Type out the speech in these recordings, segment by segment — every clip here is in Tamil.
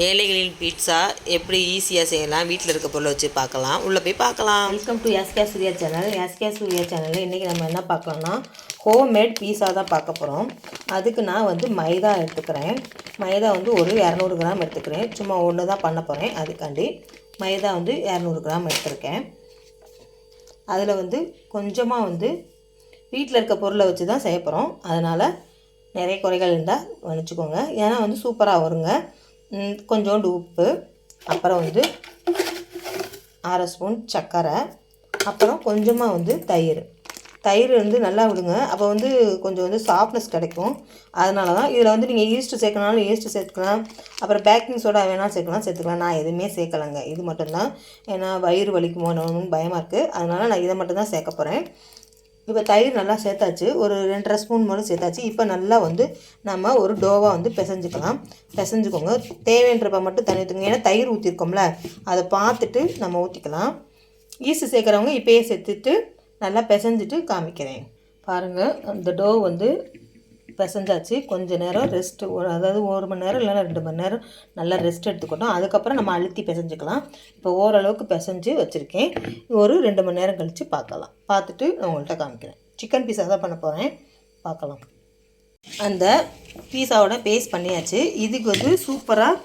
ஏழைகளின் பீட்சா எப்படி ஈஸியாக செய்யலாம் வீட்டில் இருக்க பொருளை வச்சு பார்க்கலாம். உள்ளே போய் பார்க்கலாம். Welcome to SK Surya channel SK Surya சேனலில் இன்றைக்கி நம்ம என்ன பார்க்கலாம்னா ஹோம்மேட் பீஸா தான் பார்க்க போகிறோம் அதுக்கு நான் வந்து மைதா எடுத்துக்கிறேன். மைதா வந்து ஒரு இரநூறு கிராம் எடுத்துக்கிறேன். சும்மா ஒன்று தான் பண்ண போகிறேன் அதுக்காண்டி மைதா வந்து இரநூறு கிராம் எடுத்திருக்கேன். அதில் வந்து கொஞ்சமாக வந்து வீட்டில் இருக்க பொருளை வச்சு தான் செய்ய போகிறோம் அதனால் நிறைய குறைகள் இருந்தால் மன்னிச்சுக்கோங்க ஏன்னா வந்து சூப்பராக வருங்க. கொஞ்சோண்டு உப்பு அப்புறம் வந்து அரை ஸ்பூன் சர்க்கரை அப்புறம் கொஞ்சமாக வந்து தயிர். தயிர் வந்து நல்லா விடுங்க. அப்போ வந்து கொஞ்சம் வந்து சாஃப்ட்னஸ் கிடைக்கும். அதனால தான் இதில் வந்து நீங்கள் ஈஸ்ட்டு சேர்க்கணாலும் ஈஸ்ட்டு சேர்த்துக்கலாம். அப்புறம் பேக்கிங் சோடா வேணாலும் சேர்க்கலாம் சேர்த்துக்கலாம். நான் எதுவுமே சேர்க்கலைங்க. இது மட்டும்தான். ஏன்னா வயிறு வலிக்குமோ பயமாக இருக்குது அதனால் நான் இதை மட்டும் தான் சேர்க்க போகிறேன் இப்போ தயிர் நல்லா சேர்த்தாச்சு. ஒரு ரெண்டரை ஸ்பூன் மட்டும் சேர்த்தாச்சு. இப்போ நல்லா வந்து நம்ம ஒரு டோவாக வந்து பிசைஞ்சுக்கலாம். பிசைஞ்சுக்கோங்க. தேவைன்றப்ப மட்டும் தண்ணி ஊற்றுங்க ஏன்னா தயிர் ஊற்றிருக்கோம்ல அதை பார்த்துட்டு நம்ம ஊற்றிக்கலாம் ஈஸ்ட் சேர்க்குறவங்க இப்போயே சேர்த்துட்டு நல்லா பிசைஞ்சிட்டு காமிக்கிறேன். பாருங்கள் அந்த டோ வந்து பிசைஞ்சாச்சு. கொஞ்ச நேரம் ரெஸ்ட்டு ஒரு அதாவது ஒரு மணி நேரம் இல்லைன்னா ரெண்டு மணி நேரம் நல்லா ரெஸ்ட் எடுத்துக்கிட்டோம். அதுக்கப்புறம் நம்ம அழுத்தி பிசைஞ்சிக்கலாம். இப்போ ஓரளவுக்கு பிசைஞ்சு வச்சுருக்கேன். ஒரு ரெண்டு மணி நேரம் கழித்து பார்க்கலாம். பார்த்துட்டு நான் உங்கள்கிட்ட காமிக்கிறேன். சிக்கன் பீஸா தான் பண்ண போகிறேன் பார்க்கலாம். அந்த பீஸாவோட பேஸ்ட் பண்ணியாச்சு. இதுக்கு வந்து சூப்பராக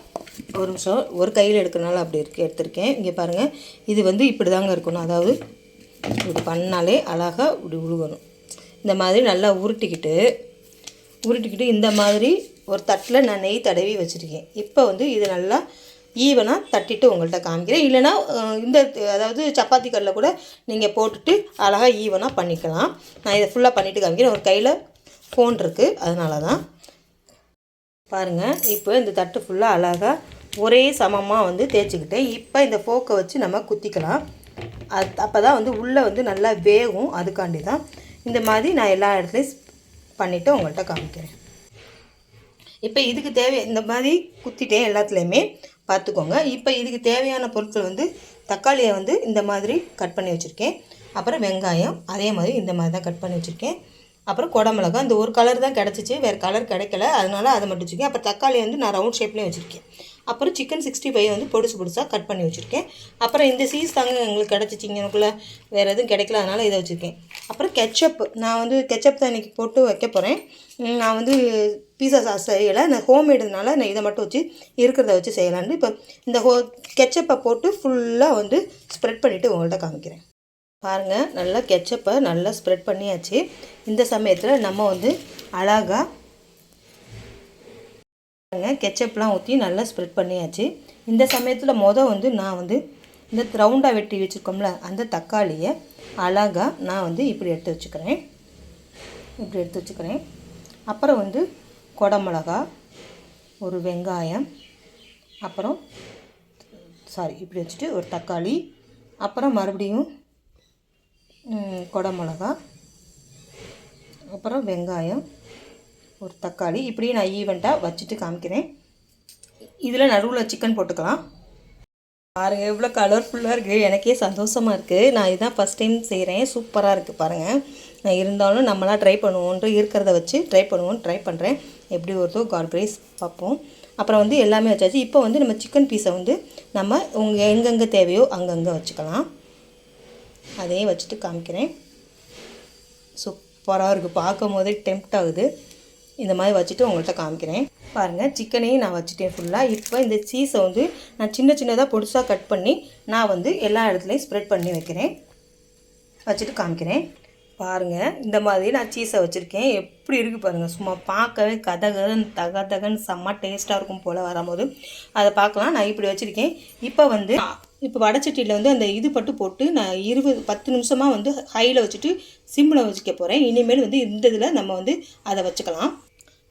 ஒரு நிமிஷம் ஒரு கையில் எடுக்கிறனால அப்படி இருக்கு எடுத்திருக்கேன். இங்கே பாருங்கள் இது வந்து இப்படி தாங்க இருக்கணும். அதாவது இப்படி பண்ணாலே அழகாக இப்படி உழுகணும். இந்த மாதிரி நல்லா உருட்டிக்கிட்டு உருட்டிக்கிட்டு இந்த மாதிரி ஒரு தட்டில் நான் நெய் தடவி வச்சுருக்கேன். இப்போ வந்து இது நல்லா ஈவனாக தட்டிட்டு உங்கள்கிட்ட காமிக்கிறேன். இல்லைன்னா இந்த அதாவது சப்பாத்தி கல்லில் கூட நீங்கள் போட்டுட்டு அழகாக ஈவனாக பண்ணிக்கலாம். நான் இதை ஃபுல்லாக பண்ணிவிட்டு காமிக்கிறேன். ஒரு கையில் ஃபோன் இருக்குது அதனால தான் பாருங்கள் இப்போ இந்த தட்டு ஃபுல்லாக அழகாக ஒரே சமமாக வந்து தேய்ச்சிக்கிட்டேன். இப்போ இந்த ஃபோக்கை வச்சு நம்ம குத்திக்கலாம். அது அப்போ தான் வந்து உள்ளே வந்து நல்லா வேகும். அதுக்காண்டி தான் இந்த மாதிரி நான் எல்லா இடத்துலையும் பண்ணிவிட்டு உங்கள்கிட்ட காமிக்கிறேன். இப்போ இதுக்கு தேவை இந்த மாதிரி குத்திட்டேன் எல்லாத்துலேயுமே பார்த்துக்கோங்க இப்போ இதுக்கு தேவையான பொருட்கள் வந்து தக்காளியை வந்து இந்த மாதிரி கட் பண்ணி வச்சுருக்கேன். அப்புறம் வெங்காயம் அதே மாதிரி இந்த மாதிரி தான் கட் பண்ணி வச்சுருக்கேன். அப்புறம் குடமிளகா இந்த ஒரு கலர் தான் கிடச்சிச்சு. வேறு கலர் கிடைக்கல. அதனால அதை மட்டும் வச்சுருக்கேன் அப்புறம் தக்காளி வந்து நான் ரவுண்ட் ஷேப்லேயும் வச்சுருக்கேன். அப்புறம் சிக்கன் சிக்ஸ்டி ஃபைவ் வந்து பொடிசு பொடிசாக கட் பண்ணி வச்சுருக்கேன். அப்புறம் இந்த சீஸ் தாங்க எங்களுக்கு கிடச்சிச்சிங்க. எனக்குள்ளே வேறு எதுவும் கிடைக்கல. அதனால் இதை வச்சுருக்கேன். அப்புறம் கெச்சப் நான் வந்து கெச்சப் தான் இன்றைக்கி போட்டு வைக்க போகிறேன் நான் வந்து பீஸா சாஸ் செய்யலை. நான் ஹோம்மேடுனால நான் இதை மட்டும் வச்சு இருக்கிறத வச்சு செய்யலான்னு இப்போ இந்த ஹோ கெச்சப்பை போட்டு ஃபுல்லாக வந்து ஸ்ப்ரெட் பண்ணிவிட்டு உங்கள்கிட்ட காமிக்கிறேன். பாருங்கள் நல்லா கெச்சப்பை நல்லா ஸ்ப்ரெட் பண்ணியாச்சு. இந்த சமயத்தில் நம்ம வந்து அழகாக பாருங்க கெச்சப்லாம் ஊற்றி நல்லா ஸ்ப்ரெட் பண்ணியாச்சு. இந்த சமயத்தில் மொதல் வந்து நான் வந்து இந்த ரவுண்டாக வெட்டி வச்சுருக்கோம்ல அந்த தக்காளியை அழகாக நான் வந்து இப்படி எடுத்து வச்சுக்கிறேன். இப்படி எடுத்து வச்சுக்கிறேன். அப்புறம் வந்து கொடமிளகா ஒரு வெங்காயம் அப்புறம் சாரி இப்படி வச்சுட்டு ஒரு தக்காளி அப்புறம் மறுபடியும் ம், குடமிளகா அப்புறம் வெங்காயம் ஒரு தக்காளி. இப்படியே நான் ஈவெண்ட்டாக வச்சுட்டு காமிக்கிறேன். இதில் நடுவில் சிக்கன் போட்டுக்கலாம். பாருங்க எவ்வளோ கலர்ஃபுல்லாக இருக்குது எனக்கே சந்தோஷமாக இருக்குது நான் இதுதான் ஃபஸ்ட் டைம் செய்கிறேன் சூப்பராக இருக்குது பாருங்கள் நான் இருந்தாலும் நம்மளாம் ட்ரை பண்ணுவோன்ட்டு இருக்கிறத வச்சு ட்ரை பண்ணுவோம் ட்ரை பண்ணுறேன் எப்படி வருதோ காட் கிரேஸ் பார்ப்போம். அப்புறம் வந்து எல்லாமே வச்சாச்சு. இப்போ வந்து நம்ம சிக்கன் பீஸை வந்து நம்ம உங்கள் எங்கெங்கே தேவையோ அங்கங்கே வச்சுக்கலாம். அதையும் வச்சுட்டு காமிக்கிறேன். சூப்பராக இருக்குது பார்க்கும் போதே டெம்ப்ட் ஆகுது. இந்த மாதிரி வச்சுட்டு உங்கள்கிட்ட காமிக்கிறேன். பாருங்கள் சிக்கனையும் நான் வச்சுட்டேன் ஃபுல்லாக இப்போ இந்த சீஸை வந்து நான் சின்ன சின்னதாக பொடிசாக கட் பண்ணி நான் வந்து எல்லா இடத்துலையும் ஸ்ப்ரெட் பண்ணி வைக்கிறேன். வச்சுட்டு காமிக்கிறேன். பாருங்கள் இந்த மாதிரி நான் சீஸை வச்சுருக்கேன். எப்படி இருக்குது பாருங்கள் சும்மா பார்க்கவே கதகதன் தக தகன்னு செம்ம டேஸ்ட்டாக இருக்கும் போல் வரும்போது அதை பார்க்கலாம். நான் இப்படி வச்சுருக்கேன். இப்போ வந்து இப்போ வடச்சட்டியில் வந்து அந்த இது பட்டு போட்டு நான் இருபது பத்து நிமிஷமாக வந்து ஹையில் வச்சுட்டு சிம்மில் வச்சுக்க போகிறேன் இனிமேல் வந்து இந்த இதில் நம்ம வந்து அதை வச்சுக்கலாம்.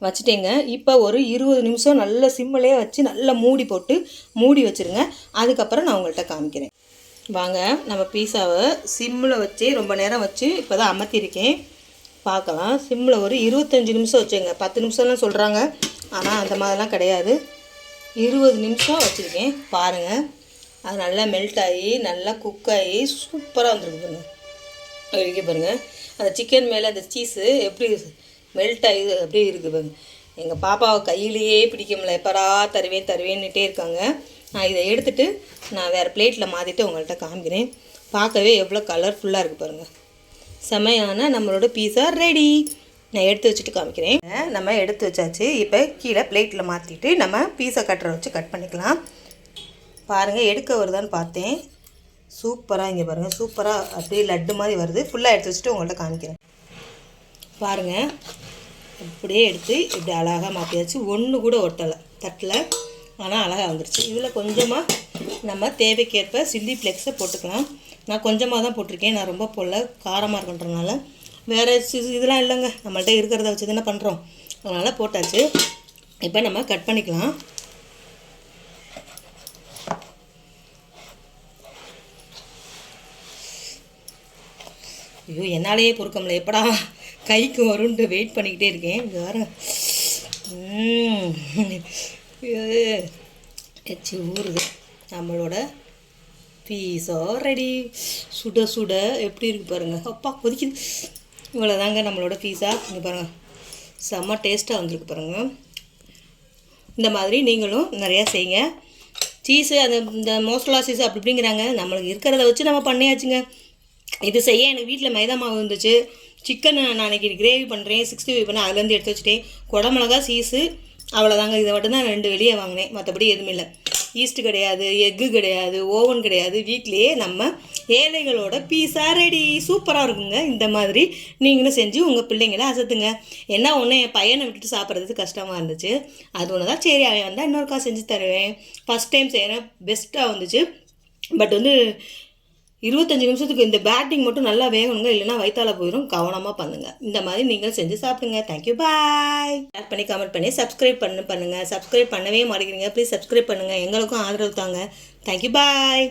வச்சுட்டேங்க. இப்போ ஒரு இருபது நிமிஷம் நல்ல சிம்மிலே வச்சு நல்லா மூடி போட்டு மூடி வச்சுருங்க. அதுக்கப்புறம் நான் உங்கள்கிட்ட காமிக்கிறேன். வாங்க நம்ம பீஸாவை சிம்மில் வச்சு ரொம்ப நேரம் வச்சு இப்போ தான் அமர்த்திருக்கேன். பார்க்கலாம். சிம்மில் ஒரு இருபத்தஞ்சி நிமிஷம் வச்சுங்க. பத்து நிமிஷம்லாம் சொல்கிறாங்க ஆனால் அந்த மாதிரிலாம் கிடையாது. இருபது நிமிஷம் வச்சுருக்கேன். பாருங்கள் அது நல்லா மெல்ட் ஆகி நல்லா குக் ஆகி சூப்பராக வந்துருக்கு பாருங்கள் இங்கே பாருங்கள் அந்த சிக்கன் மேலே அந்த சீஸு எப்படி மெல்ட் ஆகி அப்படியே இருக்குது பாருங்க. எங்கள் பாப்பாவை கையிலேயே பிடிக்க முடியல எப்பரா தருவேன் தருவேன்னுட்டே இருக்காங்க. நான் இதை எடுத்துகிட்டு நான் வேறு பிளேட்டில் மாற்றிட்டு உங்கள்கிட்ட காமிக்கிறேன். பார்க்கவே எவ்வளோ கலர்ஃபுல்லாக இருக்குது பாருங்கள் செமையான நம்மளோட பீஸா ரெடி நான் எடுத்து வச்சுட்டு காமிக்கிறேன். நம்ம எடுத்து வச்சாச்சு. இப்போ கீழே பிளேட்டில் மாற்றிட்டு நம்ம பீஸா கட்டரை வச்சு கட் பண்ணிக்கலாம். பாருங்கள் எடுக்க வருதான்னு பார்த்தேன். சூப்பராக இங்கே பாருங்கள் சூப்பராக அப்படியே லட்டு மாதிரி வருது. ஃபுல்லாக எடுத்து வச்சுட்டு உங்கள்கிட்ட காமிக்கிறேன். பாருங்கள் அப்படியே எடுத்து இப்படி அழகாக மாற்றியாச்சு ஒன்று கூட ஒட்டலை தட்டில். ஆனால் அழகாக வந்துருச்சு. இதில் கொஞ்சமாக நம்ம தேவைக்கேற்ப சில்லி ஃப்ளெக்ஸை போட்டுக்கலாம். நான் கொஞ்சமாக தான் போட்டிருக்கேன். நான் ரொம்ப போடல. காரமாக இருக்குன்றனால வேறு இதெல்லாம் இல்லைங்க. நம்மள்கிட்ட இருக்கிறத வச்சு தானே பண்ணுறோம் அதனால் போட்டாச்சு. இப்போ நம்ம கட் பண்ணிக்கலாம். ஐயோ என்னாலேயே பொறுக்க முடியல. எப்படா கைக்கு வரும்ன்ட்டு வெயிட் பண்ணிக்கிட்டே இருக்கேன். இங்கே வர எச்சு ஊறுது. நம்மளோட பீஸா ரெடி சுட சுட எப்படி இருக்கு பாருங்க. அப்பா கொதிக்குது. இவ்வளோதாங்க நம்மளோட பீஸா இங்கே பாருங்கள் செம்ம டேஸ்ட்டாக வந்திருக்கு பாருங்கள் இந்த மாதிரி நீங்களும் நிறையா செய்யுங்க. சீஸு அந்த இந்த மோசலா சீஸ் அப்படி இப்படிங்கிறாங்க. நம்மளுக்கு இருக்கிறத வச்சு நம்ம பண்ணியாச்சுங்க. இது செய்ய எனக்கு வீட்டில் மைதா மாவு இருந்துச்சு சிக்கன் நான் அன்றைக்கி கிரேவி பண்ணுறேன் சிக்ஸ்டி ஃபைவ் பண்ண அதுலேருந்து எடுத்து வச்சுட்டேன். குடமிளகா சீஸு அவ்வளோதாங்க இதை மட்டும்தான் ரெண்டு வெளியே வாங்கினேன். மற்றபடி எதுவும் இல்லை. ஈஸ்ட் கிடையாது எக்கு கிடையாது ஓவன் கிடையாது. வீட்லேயே நம்ம ஏழைகளோட பீஸா ரெடி சூப்பராக இருக்குங்க. இந்த மாதிரி நீங்களும் செஞ்சு உங்கள் பிள்ளைங்கள அசத்துங்க. என்ன ஒன்று என் பையனை விட்டுட்டு சாப்பிட்றது கஷ்டமாக இருந்துச்சு. அது ஒன்று தான் சரி அவன் வந்தால் இன்னொருக்கா செஞ்சு தருவேன். ஃபஸ்ட் டைம் செய்கிறேன் பெஸ்ட்டாக வந்துச்சு. பட் வந்து இருபத்தஞ்சி நிமிஷத்துக்கு இந்த பேட்டிங் மட்டும் நல்லா வேகணுங்க இல்லைனா வயிற்றால போயிடும் கவனமாக பண்ணுங்க. இந்த மாதிரி நீங்கள் செஞ்சு சாப்பிடுங்க. தேங்க்யூ பாய் ஷேர் பண்ணி கமெண்ட் பண்ணி சப்ஸ்கிரைப் பண்ணு பண்ணுங்கள் சப்ஸ்கிரைப் பண்ணவே மாட்டேங்கிறீங்க. ப்ளீஸ் சப்ஸ்கிரைப் பண்ணுங்கள் எங்களுக்கும் ஆதரவு தாங்க. Thank you bye